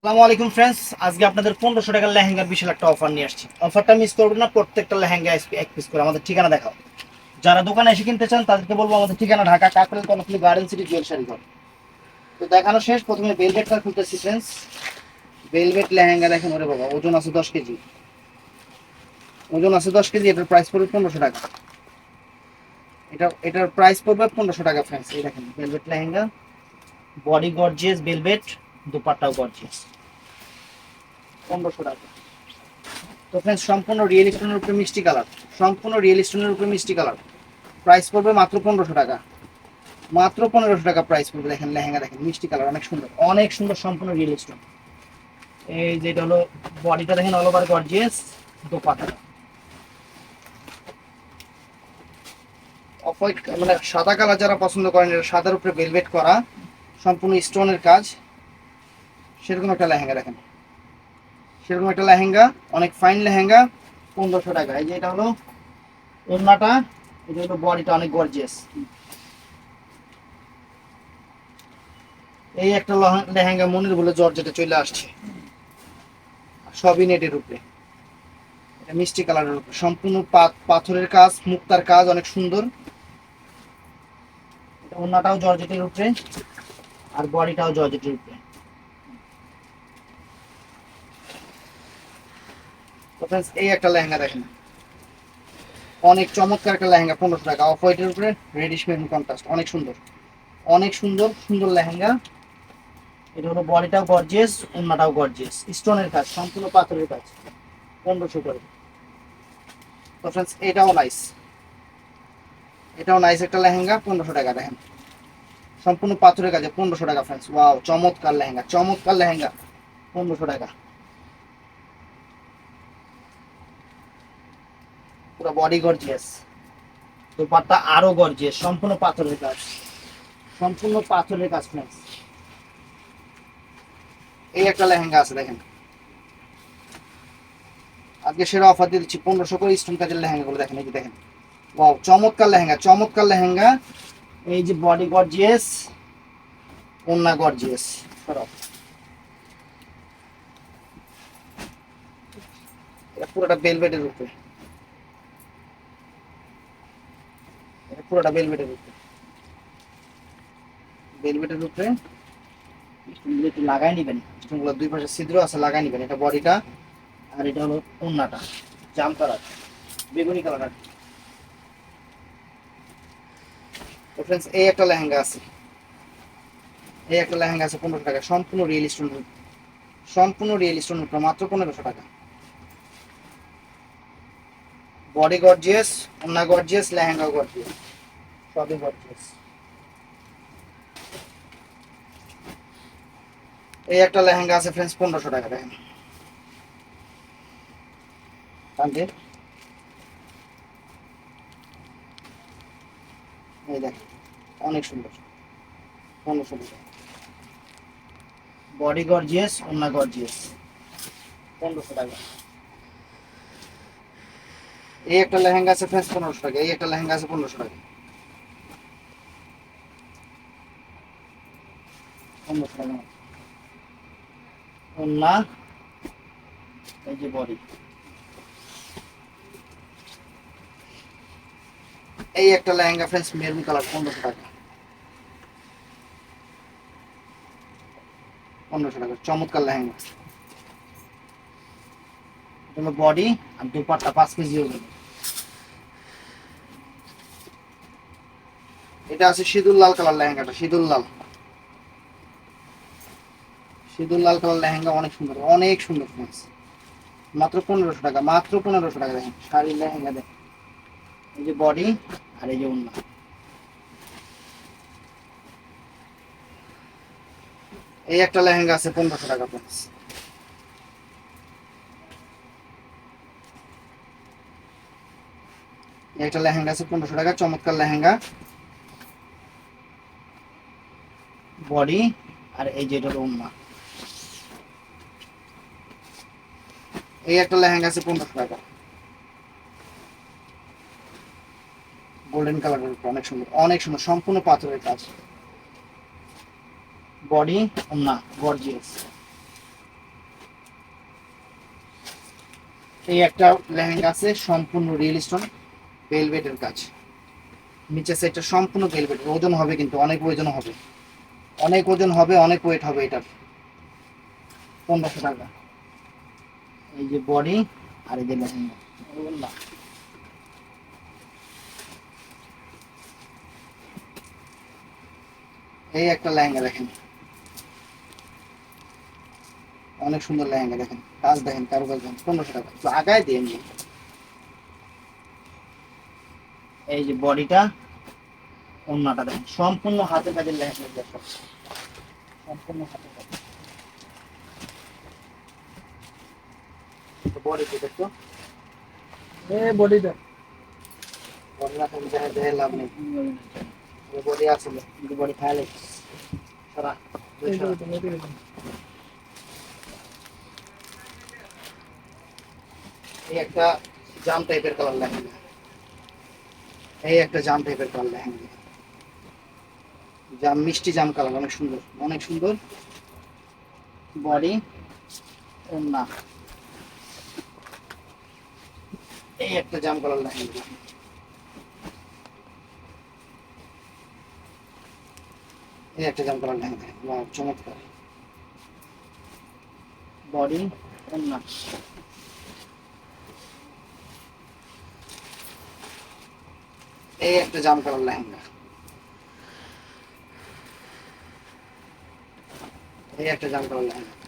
আসসালামু আলাইকুম ফ্রেন্ডস আজকে আপনাদের পনেরোশো টাকার লেহেঙ্গার বিশাল একটা অফার নিয়ে আসছি। অফারটা মিস করবেন না, প্রত্যেকটা লেহেঙ্গা এক পিস করে আমাদের ঠিকানা দেখাও। যারা দোকানে এসে কিনতে চান, তাদেরকে বলব আমাদের ঠিকানা Dhaka, Kakrail Karnaphuli garden city Jewel শাড়িঘর তো দেখানো শেষ, প্রথমে বেলভেটটা খুলতেছি ফ্রেন্ডস বেলভেট লেহেঙ্গা দেখেন, ওরে বাবা, ওজন আছে দশ কেজি। ওজন আছে দশ কেজি, এটার প্রাইস পড়বে পনেরোশো টাকা। এটা, এটার প্রাইস পড়বে পনেরোশো টাকা ফ্রেন্ডস এই দেখেন velvet lehenga. Body gorgeous velvet দুপাট্টাও gorgeous পনেরোশো টাকা। তো ফ্রেন্ডস সম্পূর্ণ রিয়েল স্টোনের উপরে মিষ্টি কালার সম্পূর্ণ রিয়েল স্টোনের উপরে মিষ্টি কালার প্রাইস পড়বে মাত্র পনেরোশো টাকা। মাত্র পনেরোশো টাকা প্রাইস পড়বে। দেখেন, লেহেঙ্গা দেখেন, মিষ্টি কালার অনেক সুন্দর। অনেক সুন্দর সম্পূর্ণ রিয়েল স্টোন এই যেটা হলো বডিটা দেখেন all over gorgeous dupatta. Off মানে সাদা কালার যারা পছন্দ করেন সাদার উপরে ভেলভেট করা, সম্পূর্ণ স্টোনের কাজ। সেরকম একটা লেহেঙ্গা দেখেন। সেরকম একটা লেহেঙ্গা, অনেক ফাইন লেহেঙ্গা, পনেরোশো টাকা। এই যে এটা হলো ওড়নাটা এটা হলো বডিটা অনেক গর্জিয়াস এই একটা লহ- লেহেঙ্গা মনের বলে জর্জেটে চলে আসছে। সবই নেটের উপরে। এটা মিষ্টি কালারের উপরে। সম্পূর্ণ পাথরের কাজ, মুক্তার কাজ, অনেক সুন্দর। এটা ওড়নাটাও জর্জেটের উপরে, আর বডিটাও জর্জেটের উপরে। তো friends, এই একটা লেহেঙ্গা দেখেন। অনেক চমৎকার একটা লেহেঙ্গা পনেরোশো টাকা। অফ হোয়াইটের উপরে রেডিশ মেরুন কন্ট্রাস্ট অনেক সুন্দর। অনেক সুন্দর সুন্দর লেহেঙ্গা। এটা হলো বডিটাও গর্জিয়াস ওন্নাটাও গর্জিয়াস স্টোনের কাজ সম্পূর্ণ পাথরের কাজ। পনেরোশো করে। তো ফ্রেন্ডস এটাও নাইস এটাও নাইস একটা লেহেঙ্গা পনেরোশো টাকা দেখেন। সম্পূর্ণ পাথরের কাজে পনেরোশো টাকা ফ্রেন্ডস ওয়াও চমৎকার লেহেঙ্গা চমৎকার লেহেঙ্গা পনেরোশো টাকা। পুরো বডি গর্জিয়াস দোপাট্টা আরও গর্জিয়াস সম্পূর্ণ পাথরের কাজ। সম্পূর্ণ পাথরের কাজ ফ্রেন্ডস এই একটা লেহেঙ্গা আছে, দেখেন। আজকে সেরা অফার দিয়ে দিচ্ছি পনেরোশো করে স্টোন কাজের লেহেঙ্গা গুলো দেখেন, এই যে দেখেন। ওয়াও চমৎকার লেহেঙ্গা চমৎকার লেহেঙ্গা। এই যে বডি গর্জিয়াস ওন্না গর্জিয়াস পুরোটা বেলভেটের উপরে। পুরোটা বেলভেটের উপরে। বেলভেটের উপরে একটু লাগাই নিবেন। স্টোনগুলো দুই পাশে ছিদ্র আছে, লাগাই নিবেন। এটা বডিটা আর এটা হলো ওন্নাটা জাম কালার বেগুনি কালার তো ফ্রেন্ডস এই একটা লেহেঙ্গা আছে। এই একটা লেহেঙ্গা আছে পনেরোশো টাকা। সম্পূর্ণ রিয়েল স্টোন সম্পূর্ণ রিয়েল স্টোন মাত্র পনেরোশো টাকা। বডি গর্জিয়াস ওন্না গর্জিয়াস লেহেঙ্গা গর্জিয়াস সবই গর্জিয়াস এই একটা লেহেঙ্গা আছে ফ্রেন্ডস পনেরোশো টাকা দেখেন। তানভীর এই দেখেন, অনেক সুন্দর। পনেরোশো টাকা। বডি গর্জিয়াস ওন্না গর্জিয়াস পনেরোশো টাকা। এই একটা লেহেঙ্গা আছে ফ্রেন্ডস পনেরোশো টাকা। এই একটা লেহেঙ্গা আছে পনেরোশো টাকা পনেরোশো টাকা ওন্না এই যে বডি। এই একটা লেহেঙ্গা ফ্রেন্ডস মেরুন কালার, পনেরোশো টাকা। পনেরোশো টাকা, চমৎকার লেহেঙ্গা। এটা বডি, আর দুপাট্টা পাঁচ কেজি ওজন। এটা আছে সিঁদুর লাল কালার লেহেঙ্গাটা, সিঁদুর লাল। সিঁদুর, লাল কালার লেহেঙ্গা অনেক সুন্দর অনেক সুন্দর ফ্রেন্ডস। মাত্র পনেরোশো টাকা, মাত্র পনেরোশো টাকা দেখেন, শাড়ির লেহেঙ্গা দেখেন। এই যে বডি আর এই যে ওন্না এই একটা লেহেঙ্গা আছে পনেরোশো টাকা এই একটা লেহেঙ্গা আছে পনেরোশো টাকা, চমৎকার লেহেঙ্গা। বডি আর এই যে এটা এই একটা লেহেঙ্গা আছে পঞ্চাশ টাকা। গোল্ডেন কালারের অনেক সুন্দর অনেক সুন্দর, সম্পূর্ণ পাথরের কাজ। বডি না গর্জিয়াস এই একটা লেহেঙ্গা আছে, সম্পূর্ণ রিয়েল স্টোন ভেলভেটের কাজ। নিচে সাইডটা সম্পূর্ণ ভেলভেট ওজন হবে কিন্তু, অনেক ওজন হবে। অনেক ওজন হবে, অনেক ওয়েট হবে এটার। পনেরোশো টাকা। এই যে বডি আর এই যে লেহেঙ্গা। এই একটা লেহেঙ্গা দেখেন। অনেক সুন্দর লেহেঙ্গা দেখেন। কাজ দেখেন কারও কারুকাজ দেখেন, পনেরোশো টাকা। তো আগায় দিয়ে নিয়ে এই যে বডিটা অন্যটা দেখেন। সম্পূর্ণ হাতে কাজের লেহেঙ্গা সম্পূর্ণ হাতে কাজ বডি দেখো এ বডিটা বডি না থাকলে দেখে দেখে লাভ নেই। বডি আছে কিন্তু বডি খাইলে সারা দুই সারা। এই একটা জাম টাইপের কালার লেহেঙ্গা। এই একটা জাম টাইপের কালার লেহেঙ্গা। জাম মিষ্টি জাম কালার অনেক সুন্দর। অনেক সুন্দর। বডি না এই একটা জাম কালার লেহেঙ্গা এই একটা জাম কালার লেহেঙ্গা চমৎকার। বডি না এই একটা জাম কালার লেহেঙ্গা এই একটা জাম কালার লেহেঙ্গা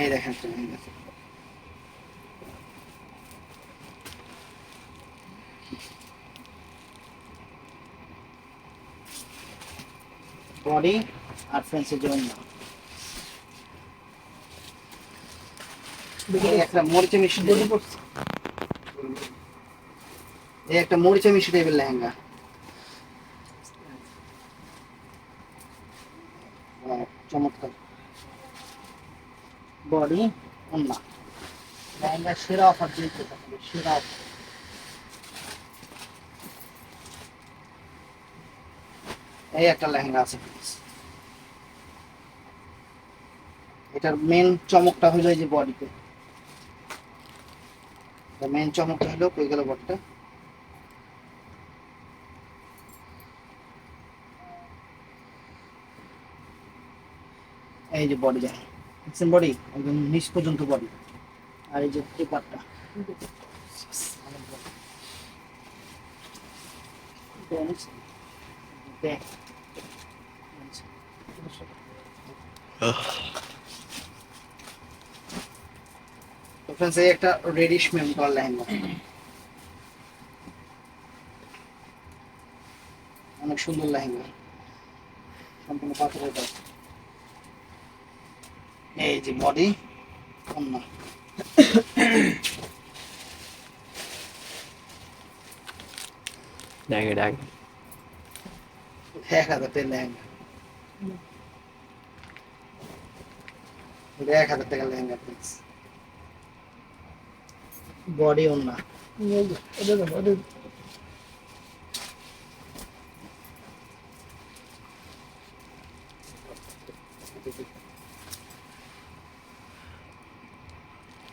এই দেখেন লেহেঙ্গা। বডি আর ফ্রেন্সের জন্য। একটা মরিচে মিষ্টি এই একটা মরিচে মিষ্টি টাইপের লেহেঙ্গা। চমৎকার। বডি অন্য লেহেঙ্গা সেরা অফার দিয়েছে তাহলে, সেরা এই একটা লেহেঙ্গা আছে এটার মেন চমকটা হলো এই যে বডিতে। মেন চমকটা হলো কই গেল বডিটা? এই যে বডি দেখেন। দেখছেন বডি একদম নিচ পর্যন্ত বডি আর এই যে এই একটা রেডিশ মেম কল লেহেঙ্গা অনেক সুন্দর লেহেঙ্গা সম্পূর্ণ পাথরের কাজ এই যে বডি অন্য। ডাকে ডাক এক হাজার টাকা লেহেঙ্গা। এটা এক হাজার টাকা লেহেঙ্গা প্লিজ বডি অন্য।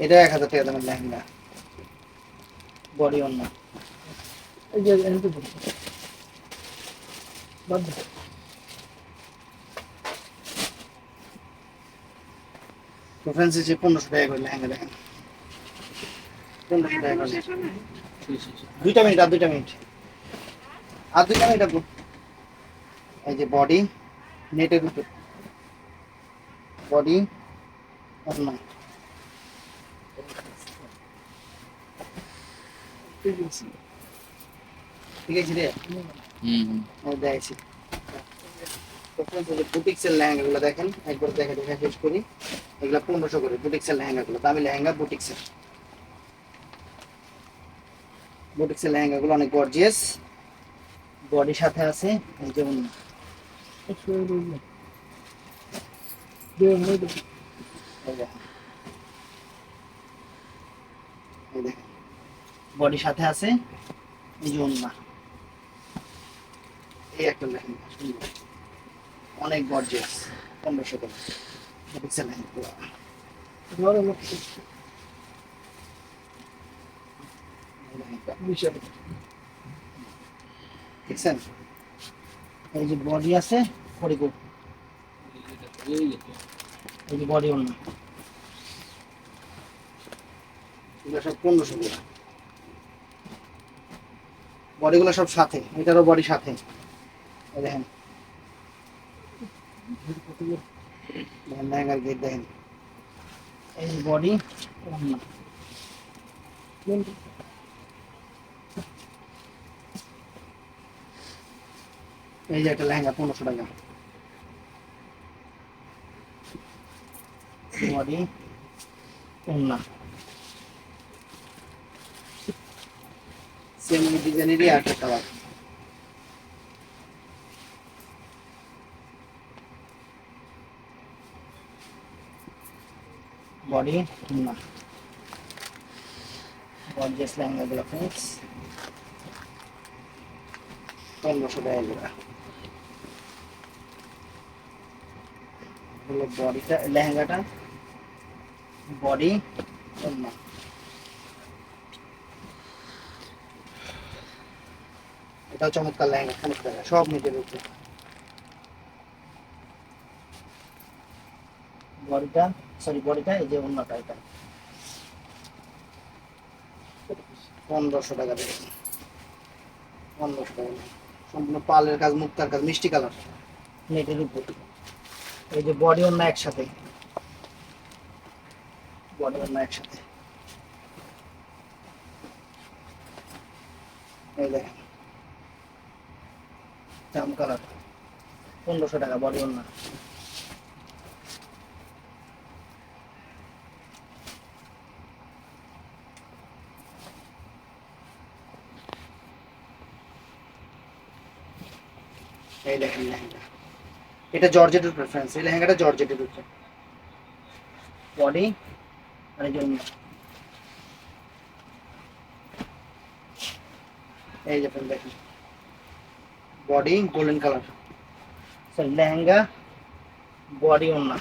এটা এক হাজার টাকা দামের লেহেঙ্গা। বডি অন্য লেহেঙ্গা দুইটা আর দুইটা মিনিট। আর মিনিট এই যে বডি নেটের উপর। বডি অন্য ঠিক আছে রে? হুম আমি দেখছি বুটিক্সের লেহেঙ্গাগুলো দেখেন একবার দেখে দেখে শেষ করি। এগুলো পনেরোশো করে বুটিক্সের লেহেঙ্গাগুলো দামি লেহেঙ্গা বুটিক্সের বুটিক্সের লেহেঙ্গাগুলো অনেক গর্জিয়াস বডির সাথে আছে এই যেমন এই দেখেন। বডির সাথে আছে, এই যে এই একটা লেহেঙ্গা অনেক গর্জিয়াস পনেরোশো লোক এই লেহেঙ্গা এই যে বডি আছে ফরিকুট এই যে বডি অন্য সব পনেরোশো করে বডিগুলো সব সাথে, এটারও বডি সাথে। দেখেন। লেহেঙ্গার গেট এই বডি এই যে একটা লেহেঙ্গা, পনেরোশো টাকা। বডি ওন্না সেম ডিজাইনেরই আর কালার বডি ওন্না গর্জিয়াস লেহেঙ্গাগুলো ফ্রেন্ডস পনেরোশো বডিটা লেহেঙ্গাটা? বডি এটাও চমৎকার লেহেঙ্গা টাকা সব মিটের উপরে। বডিটা সরি বডিটা, এই যে অন্যটা এটা পনেরোশো টাকা দেবে পনেরোশো টাকা সম্পূর্ণ পালের কাজ, মুক্তার কাজ, মিষ্টি কালার। নেটের উপর। এই যে বডি অন্য একসাথে। বডি অন্য একসাথে। এই দেখেন। জাম কালার পনেরোশো টাকা বডি অন্য এই দেখেন লেহেঙ্গা। এটা জর্জেটের প্রেফারেন্স এই লেহেঙ্গাটা জর্জেটের উপরে। বডি আর এই জন্য। এই friend, দেখেন। Body golden colour. Sorry lehenga body ওন্না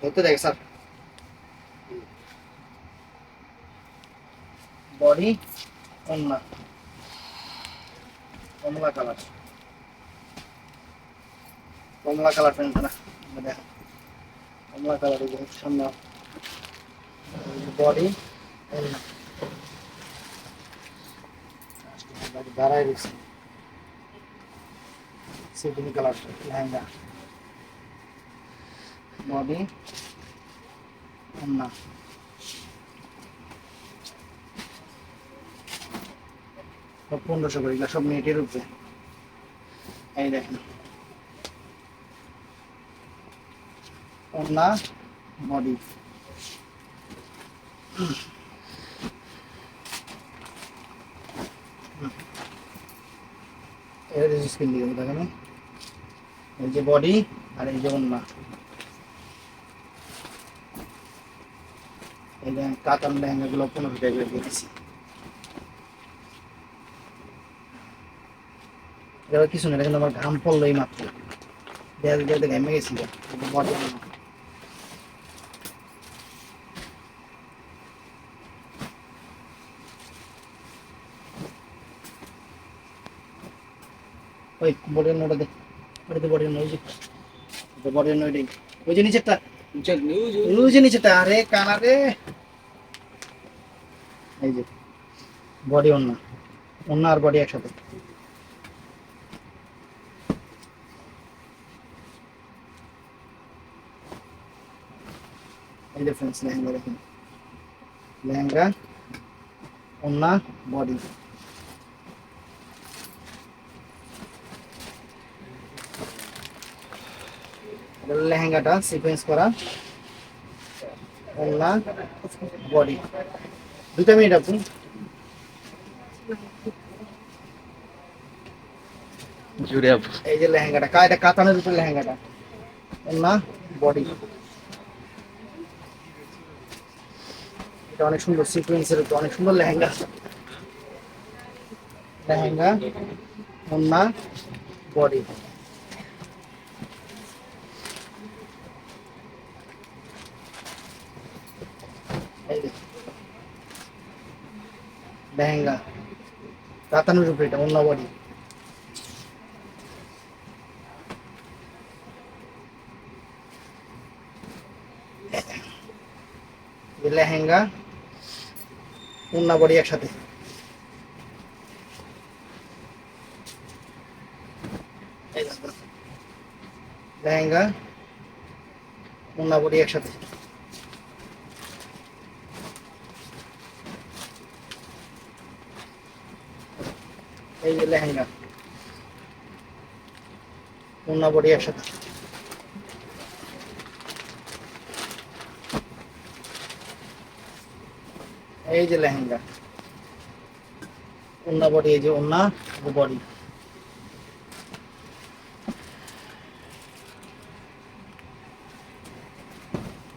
ধরতে দেখ স্যার। বডি ওন্না কমলা কালার। কমলা কালার ফ্রেন্ড না দেখ কমলা কালার সামনে বডি লেহেঙ্গা। সব পনেরোশো করে সব নেটের উপরে। এই দেখেন। ওন্না বডি। এর স্ক্রিন দিয়ে দেখেন এই যে বডি আর এই যে ওন্না এই কাতান লেহেঙ্গাগুলো পনেরো টাকা করে দিয়েছি। এবার কিছু না এটা কিন্তু আমার ঘাম পড়ল এই মাত্র দেয়াল দেয়ালে ঘেমে গেছিল ওই বটের নোটা দে ওটা দে। বটের নোই যে বটের নোই ওই যে নিচেরটা, ওই যে নিচেরটা, আরে কানা রে। এই যে, বডি অন্য অন্য আর বডি একসাথে। এই ডিফারেন্স লেহেঙ্গা লেহেঙ্গা অন্য বডি। লেহেঙ্গাটা সিকোয়েন্স করা। ওন্না বডি দুটা মিনিট আপনি জুড়ে আপু। এই যে লেহেঙ্গাটা কা এটা কাতানের উপরে লেহেঙ্গাটা। ওন্না বডি এটা অনেক সুন্দর সিকোয়েন্সের উপর অনেক সুন্দর লেহেঙ্গা। লেহেঙ্গা ওন্না বডি লেহেঙ্গা কাতানের উপরে এটা ওন্না বডি লেহেঙ্গা উন্না বডি একসাথে। লেহেঙ্গা উন্না বডি একসাথে। এই যে লেহেঙ্গা। উন্না বডি একসাথে। এই যে লেহেঙ্গা। ওন্না বডি, এই যে ওন্না বডি।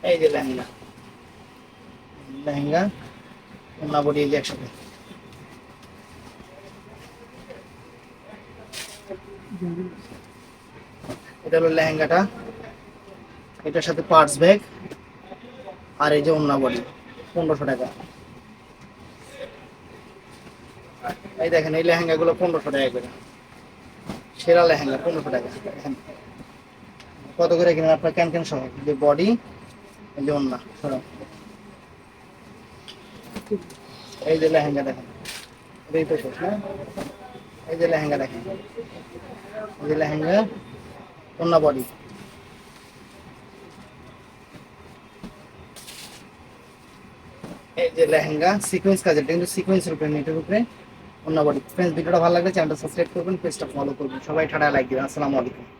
এই যে লেহেঙ্গা। লেহেঙ্গা ওন্না বডি, এই যে একসাথে। এটা হলো লেহেঙ্গাটা। এটার সাথে পার্টস ব্যাগ। আর এই যে ওন্না বডি, পনেরোশো টাকা। এই দেখেন, এই লেহেঙ্গা গুলো পনেরোশো টাকা করে। সেরা লেহেঙ্গা, পনেরোশো টাকা। দেখেন, কত করে কিনেন আপনার ক্যান ক্যান সহ? যে বডি, এই যে অন্য এই যে লেহেঙ্গা দেখেন এই যে লেহেঙ্গা দেখেন। লেহেঙ্গা অন্য বডি সিকোয়েন্স সিকোয়েন্সের উপরে উপরে অন্য বডি ফ্রেন্ডস ভিডিওটা ভালো লাগলে চ্যানেলটা সাবস্ক্রাইব করবেন পেজটা ফলো করবেন। সবাই ঠাডা লাইক দিবেন। আসসালামু আলাইকুম।